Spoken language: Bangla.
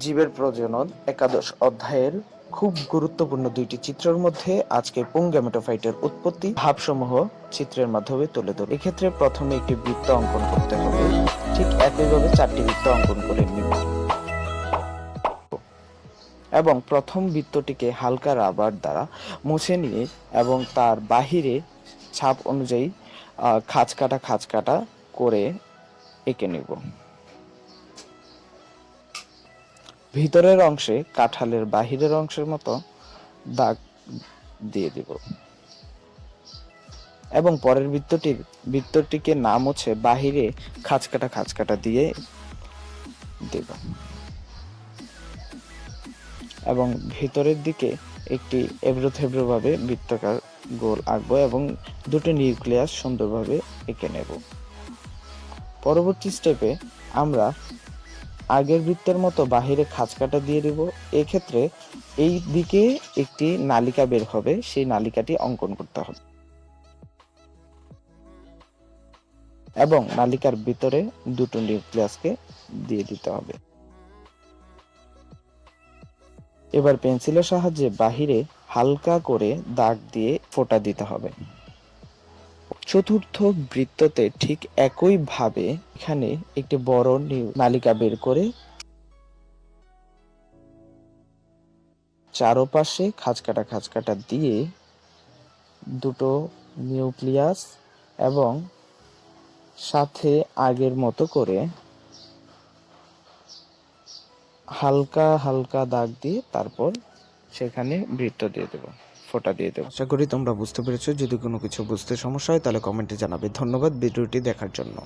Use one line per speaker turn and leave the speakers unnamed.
জীবের প্রজনন একাদশ অধ্যায়ের খুব গুরুত্বপূর্ণ দুইটি চিত্রের মধ্যে আজকে পুংগ্যামেটোফাইটের উৎপত্তি ভাবসমূহ চিত্রের মাধ্যমে তুলে ধরে। এক্ষেত্রে প্রথমে একটি বৃত্ত অঙ্কন করতে হবে। ঠিক একইভাবে চারটি বৃত্ত অঙ্কন করে নিব। এবং প্রথম বৃত্তটিকে হালকা রাবার দ্বারা মুছে নিয়ে এবং তার বাহিরে ছাপ অনুযায়ী খাঁজ কাটা খাঁজ কাটা করে এঁকে নেব। ভিতরের অংশে কাঁঠালের বাহিরের অংশের মতো দাগ দিয়ে দিব। এবং পরের বৃত্তটির, বৃত্তটিকে নাম হচ্ছে বাহিরে খাঁজ কাটা খাঁজ কাটা দিয়ে দেব। এবং ভিতরের দিকে একটি এবড়ো থেবড়ো ভাবে বৃত্তাকার গোল আঁকবো এবং দুটো নিউক্লিয়াস সুন্দরভাবে এঁকে নেব। পরবর্তী স্টেপে আমরা আগের বৃত্তের মতো বাহিরে খাঁজ কাটা দিয়ে দেব। এক্ষেত্রে এই দিকে একটি নালিকা বের হবে, সেই নালিকাটি অঙ্কন করতে হবে। এবং নালিকার ভিতরে দুটো নিউক্লিয়াসকে দিয়ে দিতে হবে। এবার পেন্সিলের সাহায্যে বাহিরে হালকা করে দাগ দিয়ে ফোঁটা দিতে হবে। চতুর্থ বৃত্ততে ঠিক একই ভাবে এখানে একটি বড় নালিকা বের করে চারপাশে খাঁজ কাটা খাঁজ কাটা দিয়ে দুটো নিউক্লিয়াস এবং সাথে আগের মতো করে হালকা হালকা দাগ দিয়ে তারপর সেখানে বৃত্ত দিয়ে দেবো। ফোঁটা দিয়ে দেবো। আশা করি তোমরা বুঝতে পেরেছ। যদি কোনো কিছু বুঝতে সমস্যা হয়, তাহলে কমেন্টে জানাবে। ধন্যবাদ ভিডিওটি দেখার জন্য।